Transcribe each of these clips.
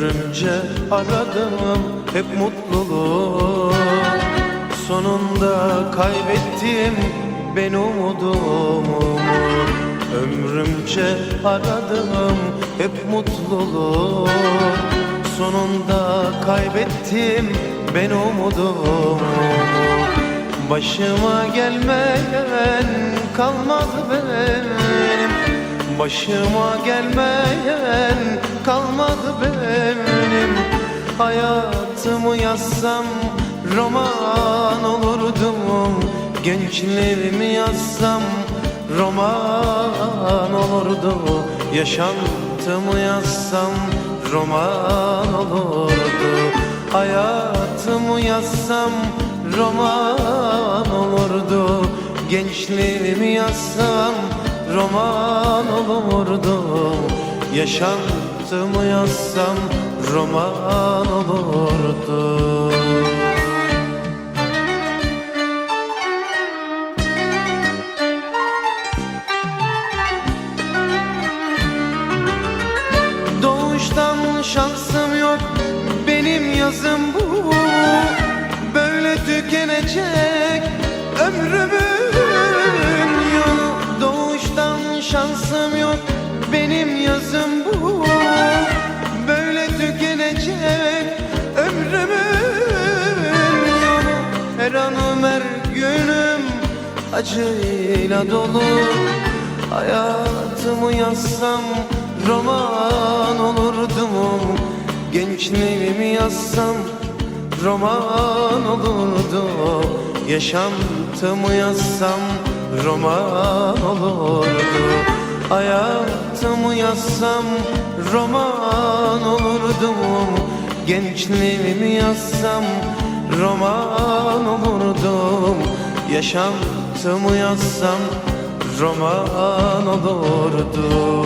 Ömrümce aradım hep mutluluğu. Sonunda kaybettim ben umudumu. Ömrümce aradım hep mutluluğu. Sonunda kaybettim ben umudumu. Başıma gelmeyen kalmadı benim. Başıma gelmeyen kalmadı benim Hayatımı yazsam roman olurdum. Gençliğimi yazsam roman olurdu. Yaşantımı yazsam roman olurdu. Hayatımı yazsam roman olurdu. Gençliğimi yazsam roman olurdu. Yaşantımı yazsam roman olurdu acıyla dolu. Hayatımı yazsam roman olurdum. Gençliğimi yazsam roman olurdu. Yaşantımı yazsam roman olurdu. Hayatımı yazsam roman olurdum. Gençliğimi yazsam roman olurdum. Yaşantımı yazsam roman olurdu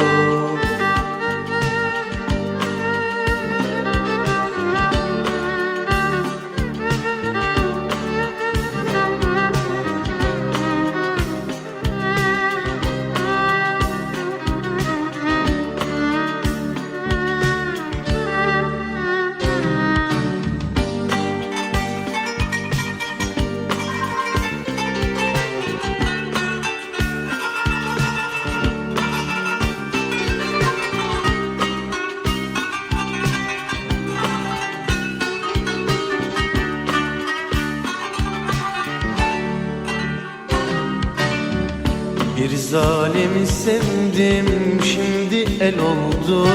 Bir zalimi sevdim şimdi el oldu.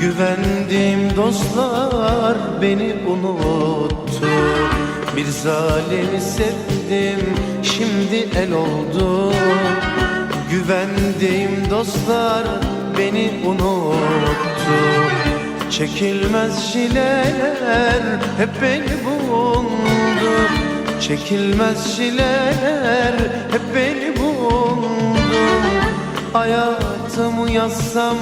Güvendiğim dostlar beni unuttu. Bir zalimi sevdim şimdi el oldu. Güvendiğim dostlar beni unuttu. Çekilmez çileler hep beni buldu. Çekilmez çileler hep beni buldu Hayatımı yazsam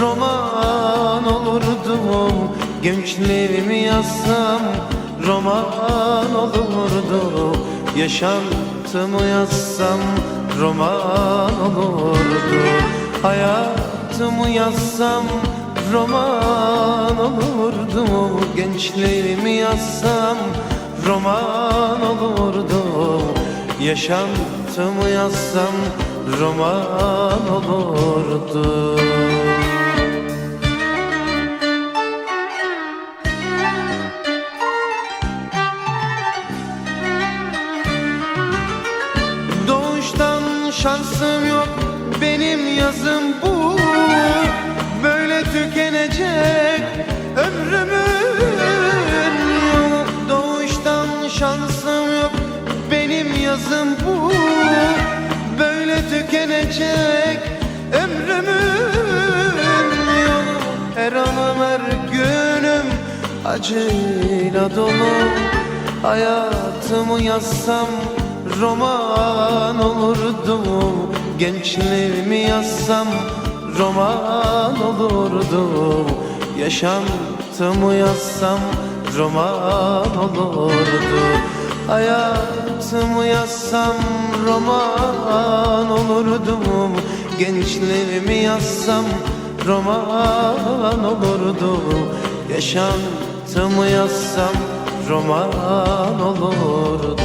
roman olurdum Gençliğimi yazsam roman olurdu. Yaşantımı yazsam roman olurdu. Hayatımı yazsam roman olurdu. Gençliğimi yazsam roman olurdu. Yaşantımı yazsam roman olurdu. Doğuştan şansım yok benim yazım bu tükenecek ömrümün yolu. Her anım her günüm acıyla dolu. Hayatımı yazsam roman olurdu Gençliğimi yazsam roman olurdu. Yaşantımı yazsam roman olurdu Hayatımı yazsam roman olurdum Gençliğimi yazsam roman olurdu Yaşantımı yazsam roman olurdu